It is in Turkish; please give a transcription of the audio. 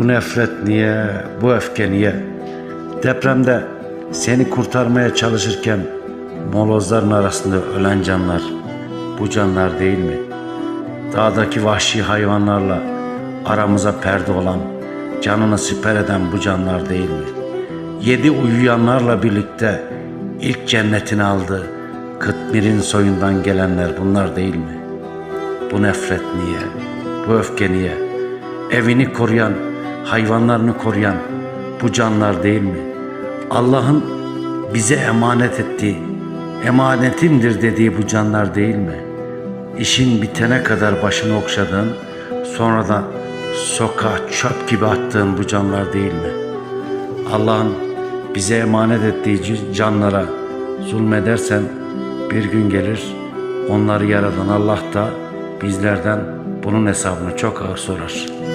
Bu nefret niye, bu öfke niye? Depremde seni kurtarmaya çalışırken molozların arasında ölen canlar, bu canlar değil mi? Dağdaki vahşi hayvanlarla aramıza perde olan, canını siper eden bu canlar değil mi? Yedi uyuyanlarla birlikte ilk cennetini aldı. Kıtmir'in soyundan gelenler bunlar değil mi? Bu nefret niye? Bu öfke niye? Evini koruyan, hayvanlarını koruyan bu canlar değil mi? Allah'ın bize emanet ettiği, emanetimdir dediği bu canlar değil mi? İşin bitene kadar başını okşadığın, sonra da sokağa çöp gibi attığın bu canlar değil mi? Allah'ın bize emanet ettiği canlara zulmedersen bir gün gelir onları yaradan Allah da bizlerden bunun hesabını çok ağır sorar.